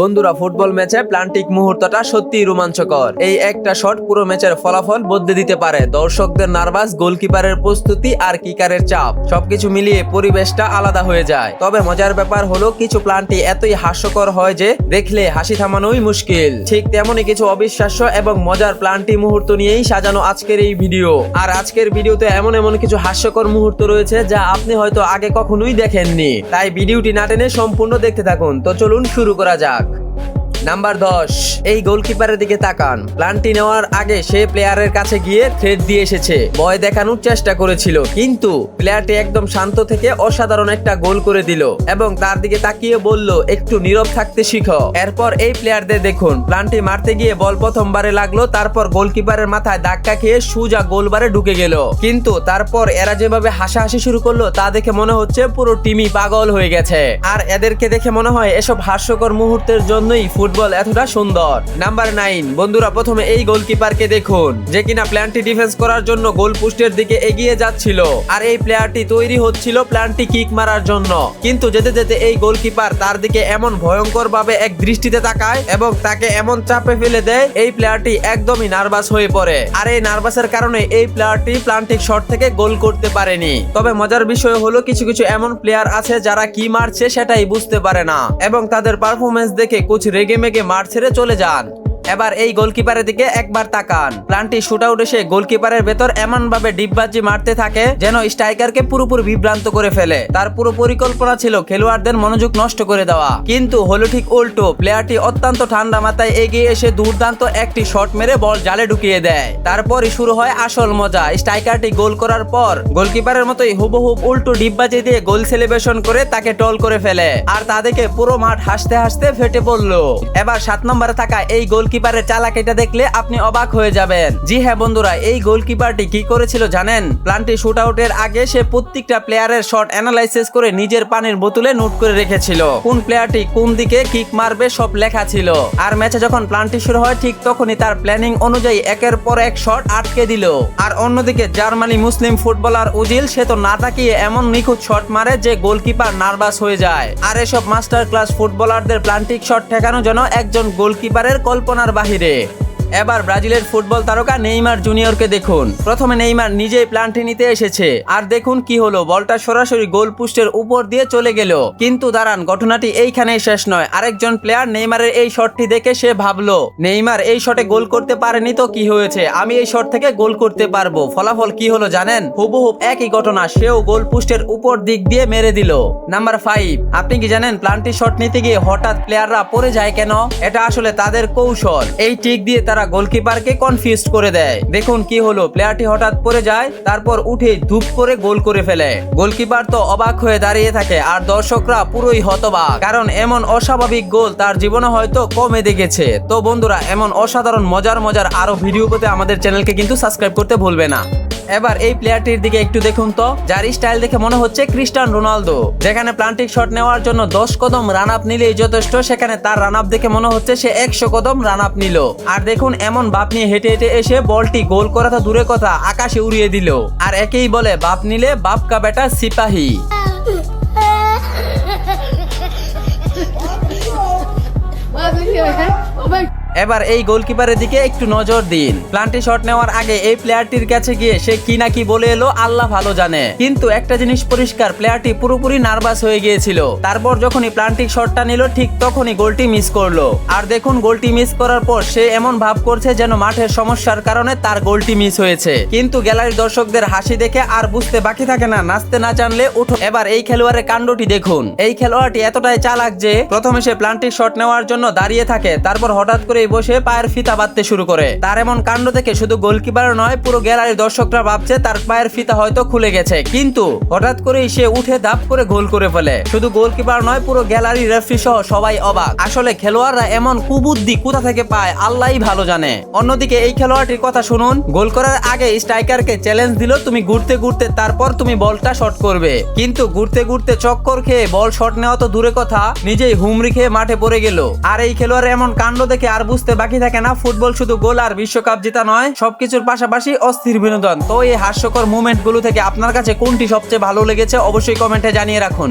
বন্ধুরা ফুটবল ম্যাচে প্লান্টিক মুহূর্তটা সত্যিই রোমাঞ্চকর। এই একটা শট পুরো ম্যাচের ফলাফল বদলে দিতে পারে। দর্শকদের নার্ভাস গোলকিপারের প্রস্তুতি আর কিকারের চাপ। সবকিছু মিলিয়ে পরিবেশটা আলাদা হয়ে যায়। তবে মজার ব্যাপার হলো, কিছু প্লান্টি এতই হাস্যকর হয় যে দেখলে হাসি থামানোই মুশকিল। ঠিক তেমনই কিছু অবিশ্বাস্য এবং মজার প্লান্টি মুহূর্ত নিয়েই সাজানো আজকের এই ভিডিও আর আজকের ভিডিওতে এমন এমন কিছু হাস্যকর মুহূর্ত রয়েছে যা আপনি হয়তো আগে কখনোই দেখেননি। তাই ভিডিওটি না টেনে সম্পূর্ণ দেখতে থাকুন। তো চলুন শুরু করা যাক। নাম্বার দশ, এই গোলকিপারের দিকে তাকান। প্লান্টি নেওয়ার আগে সে প্লেয়ারের কাছে গিয়ে থ্রেড দিয়ে এসেছে। ভয় দেখানোর চেষ্টা করেছিল, কিন্তু প্লেয়ারটি একদম শান্ত থেকে অসাধারণ একটা গোল করে দিল এবং তার দিকে তাকিয়ে বলল, একটু নীরব থাকতে শিখো। এরপর এই প্লেয়ারদের দেখুন, প্লান্টি মারতে গিয়ে বল প্রথমবারে লাগল, তারপর গোলকিপারের মাথায় ধাক্কা খেয়ে সুজা গোলবারে ঢুকে গেল। কিন্তু তারপর এরা যেভাবে হাসাহাসি শুরু করল, তা দেখে মনে হচ্ছে পুরো টিমই পাগল হয়ে গেছে। আর এদেরকে দেখে মনে হয় এসব হাস্যকর মুহূর্তের জন্যই ফুটবল এতটা সুন্দর। নাম্বার নাইন বন্ধুরা প্রথমে এই গোলকিপারকে দেখুন। যে কিনা প্ল্যানটি ডিফেন্স করার জন্য গোল পোস্টের দিকে এগিয়ে যাচ্ছিল। আর এই প্লেয়ারটি তৈরি হচ্ছিল প্ল্যানটি কিক মারার জন্য। কিন্তু যেতে যেতে এই গোলকিপার তার দিকে এমন ভয়ঙ্কর ভাবে এক দৃষ্টিতে তাকায় এবং তাকে এমন চাপে ফেলে দেয়, এই প্লেয়ারটি একদমই নার্ভাস হয়ে পড়ে। আর এই নার্ভাসের কারণে এই প্লেয়ারটি প্লান্টিক শট থেকে গোল করতে পারেনি। তবে মজার বিষয় হলো, কিছু কিছু এমন প্লেয়ার আছে যারা কি মারছে সেটাই বুঝতে পারে না। এবং তাদের পারফরমেন্স দেখে কোচ রেগে মেগে মাঠ ছেড়ে চলে যান। এবার এই গোলকিপারের দিকে একবার তাকান। প্লান্টি শুট আউট এসে গোলকিপারের ভেতর এমন ভাবে ডিপবাজি মারতে থাকে যেন স্ট্রাইকারকে পুরোপুরি বিভ্রান্ত করে ফেলে। তার পুরো পরিকল্পনা ছিল খেলোয়াড়দের মনোযোগ নষ্ট করে দেওয়া। কিন্তু হলো ঠিক উল্টো, প্লেয়ারটি অত্যন্ত ঠান্ডা মাথায় এগিয়ে এসে দুর্দান্ত একটি শট মেরে বল জালে ঢুকিয়ে দেয়। তারপরই শুরু হয় আসল মজা। স্ট্রাইকারটি গোল করার পর গোলকিপারের মতোই হুবহুব উল্টো ডিপবাজি দিয়ে গোল সেলিব্রেশন করে তাকে টল করে ফেলে। আর তাদেরকে পুরো মাঠ হাসতে হাসতে ফেটে পড়ল। এবার সাত নম্বরে থাকা এই গোলকিপারের চালাকিটা দেখলে আপনি অবাক হয়ে যাবেন। জি হ্যাঁ বন্ধুরা, এই গোলকিপারটি কি করেছিল জানেন? প্লান্টি শুট আউটের আগে সে প্রত্যেকটা প্লেয়ারের শট অ্যানালাইসিস করে নিজের পানির বোতলে নোট করে রেখেছিল। কোন প্লেয়ারটি কোন দিকে কিক মারবে সব লেখা ছিল। আর ম্যাচে যখন প্লান্টি শুরু হয়, ঠিক তখনই তার প্ল্যানিং অনুযায়ী একের পর এক শট আটকে দিল। আর অন্যদিকে জার্মানি মুসলিম ফুটবলার উজিল, সে তো না তাকিয়ে এমন নিখুঁত শট মারে যে গোলকিপার নার্ভাস হয়ে যায়। আর এসব মাস্টার ক্লাস ফুটবলারদের প্লান্টিক শট ঠেকানো যেন একজন গোলকিপারের কল্পনার বাহিরে। এবার ব্রাজিলের ফুটবল তারকা নেইমার জুনিয়রকে দেখুন। প্রথমে নেইমার নিজেই প্লান্টি নিতে এসেছে। আর দেখুন কি হলো, বলটা সরাসরি গোল পোস্টের উপর দিয়ে চলে গেল। কিন্তু দাঁড়ান, ঘটনাটি এইখানেই শেষ নয়। আরেকজন প্লেয়ার নেইমারের এই শটটি দেখে সে ভাবলো, নেইমার এই শটে গোল করতে পারেনি তো কি হয়েছে? আমি এই শট থেকে গোল করতে পারব। ফলাফল কি হলো জানেন? হুবহু একই ঘটনা, সেও গোল পোস্টের উপর দিক দিয়ে মেরে দিল। নাম্বার ফাইভ আপনি কি জানেন প্লান্টি শট নিতে গিয়ে হঠাৎ প্লেয়াররা পড়ে যায় কেন? এটা আসলে তাদের কৌশল। এই টিক দিয়ে তারা গোলকিপারকে কনফিউজ করে দেয়। দেখুন কি হলো প্লেয়ারটি হঠাৎ পড়ে যায়, তারপর উঠে ধূপ করে গোল করে ফেলে। গোলকিপার তো অবাক হয়ে দাঁড়িয়ে থাকে, আর দর্শকরা পুরোই হতবাক। কারণ এমন অস্বাভাবিক গোল তার জীবনে হয়তো কমে দেখেছে। তো বন্ধুরা, এমন অসাধারণ, মজার মজার আরও ভিডিও পেতে আমাদের চ্যানেলকে কিন্তু সাবস্ক্রাইব করতে ভুলবে না। এবার এই প্লেয়ারটির দিকে একটু দেখুন তো, যার স্টাইল দেখে মনে হচ্ছে ক্রিস্টান রোনালদো। যেখানে প্লান্টিক শট নেওয়ার জন্য দশ কদম রান আপ নিলেই যথেষ্ট, সেখানে তার রান আপ দেখে মনে হচ্ছে সে একশো কদম রান আপ নিল। আর দেখুন, এমন বাপ নিয়ে হেঁটে হেঁটে এসে বলটি গোল করা তো দূরে কথা, আকাশে উড়িয়ে দিল। আর একেই বলে, বাপ নিলে বাপ কা বেটা সিপাহী। এবার এই গোলকিপারের দিকে একটু নজর দিন। প্লান্টি শট নেওয়ার আগে এই প্লেয়ারটির কাছে গিয়ে সে কি না কি বলে এলো, আল্লাহ ভালো জানে। কিন্তু একটা জিনিস পরিষ্কার, প্লেয়ারটি পুরোপুরি নার্ভাস হয়ে গিয়েছিল। তারপর যখনই প্লান্টিক শটটা নিল, ঠিক তখনই গোলটি মিস করল। আর দেখুন, গোলটি মিস করার পর সে এমন ভাব করছে যেন মাঠের সমস্যার কারণে তার গোলটি মিস হয়েছে। কিন্তু গ্যালারির দর্শকদের হাসি দেখে আর বুঝতে বাকি থাকে না, নাচতে না জানলে উঠো এবার এই খেলোয়াড়ের কাণ্ডটি দেখুন। এই খেলোয়াড়টি এতটাই চালাক যে, প্রথমে সে প্লান্টিক শট নেওয়ার জন্য দাঁড়িয়ে থাকে, তারপর হঠাৎ করেই বসে পায়ের ফিতা বাঁধতে শুরু করে। তার এমন কাণ্ড দেখে শুধু গোলকিপার নয়, পুরো গ্যালারির দর্শকরা ভাবছে তার পায়ের ফিতা হয়তো খুলে গেছে। কিন্তু হঠাৎ করেই সে উঠে ধাপ করে গোল করে ফেলে। শুধু গোলকিপার নয়, পুরো গ্যালারি রেফরি সহ সবাই অবাক। আসলে খেলোয়াড়রা এমন কুবুদ্ধি কোথা থেকে পায়, আল্লাহই ভালো জানে। অন্যদিকে এই খেলোয়াড়টির কথা শুনুন। গোল করার আগে স্ট্রাইকারকে চ্যালেঞ্জ দিল, তুমি ঘুরতে ঘুরতে, তারপর তুমি বলটা শট করবে। কিন্তু ঘুরতে ঘুরতে চক্কর খেয়ে বল শট নেওয়া তো দূরে কথা, নিজেই হুমরি খেয়ে মাঠে পড়ে গেল। আর এই খেলোয়াড় এমন কাণ্ড দেখে আর বুঝতে বাকি থাকে না, ফুটবল শুধু গোল আর বিশ্বকাপ জেতা নয়, সবকিছুর পাশাপাশি অস্থির বিনোদন। তো এই হাস্যকর মুভমেন্টগুলো থেকে আপনার কাছে কোনটি সবচেয়ে ভালো লেগেছে, অবশ্যই কমেন্টে জানিয়ে রাখুন।